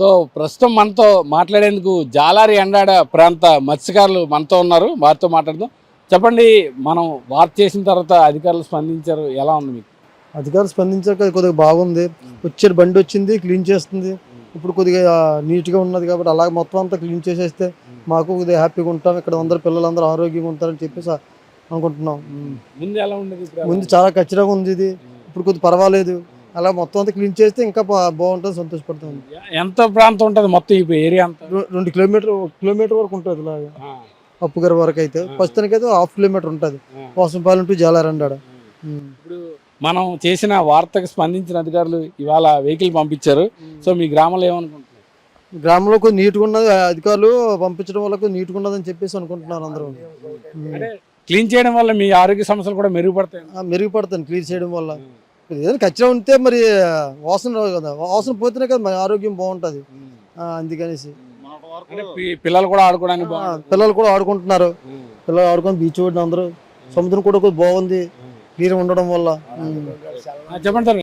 So ప్రస్తుతం మనతో మాట్లాడేందుకు జాలారి ఎండాడ ప్రాంత మత్స్యకారులు మనతో ఉన్నారు. వారితో మాట్లాడదాం. చెప్పండి మనం వార్త చేసిన తర్వాత అధికారులు స్పందించారు. ఎలా ఉంది మీకు? అధికారులు స్పందించాక కొద్దిగా బాగుంది. వచ్చే బండి వచ్చింది క్లీన్ చేస్తుంది. ఇప్పుడు కొద్దిగా నీట్గా ఉన్నది కాబట్టి అలాగే మొత్తం అంతా క్లీన్ చేసేస్తే మాకు కొద్దిగా హ్యాపీగా ఉంటాం. ఇక్కడ అందరు పిల్లలందరూ ఆరోగ్యంగా ఉంటారని చెప్పేసి అనుకుంటున్నాం. ముందు ఎలా ఉండేది ముందు చాలా ఖచ్చితంగా ఉంది ఇది. ఇప్పుడు కొద్దిగా పర్వాలేదు. అలా మొత్తం అంతా క్లీన్ చేస్తే ఇంకా బాగుంటుంది సంతోషపడతాం ఉంది? ఎంత ప్రాంతం ఉంటుంది మొత్తం ఈ ఏరియా అంతా? రెండు కిలోమీటర్ కిలోమీటర్ వరకు ఉంటుంది ఇలాగా. అప్పుగారి వరకు అయితే. ప్రస్తుతానికి అయితే హాఫ్ కిలోమీటర్ ఉంటుంది. వాసంపాలెం టు జాలారండాడ. ఇప్పుడు మనం చేసిన వార్తకు స్పందించిన అధికారులు ఇవాళ వెహికల్ పంపించారు. సో మీ గ్రామంలో ఏమనుకుంటున్నారు? గ్రామంలో కొద్ది నీట్గా ఉన్నది. అధికారులు పంపించడం వల్ల కొద్ది నీట్గా ఉన్నదని చెప్పేసి అనుకుంటున్నారు అందరూ. క్లీన్ చేయడం వల్ల మీ ఆరోగ్య సమస్యలు కూడా మెరుగుపడతాయి. ఆ, మెరుగుపడుతుంది క్లీన్ చేయడం వల్ల. ఏదైనా ఖచ్చితంగా ఉంటే మరి వాసన రాదు కదా. వాసన పోతేనే కదా మరి ఆరోగ్యం బాగుంటుంది. అందుకనేసి. పిల్లలు కూడా ఆడుకోవడానికి పిల్లలు కూడా ఆడుకుంటున్నారు. పిల్లలు ఆడుకొని బీచ్ అందరూ. సముద్రం కూడా బాగుంది. క్లీన్ ఉండడం వల్ల. చెప్పండి సార్.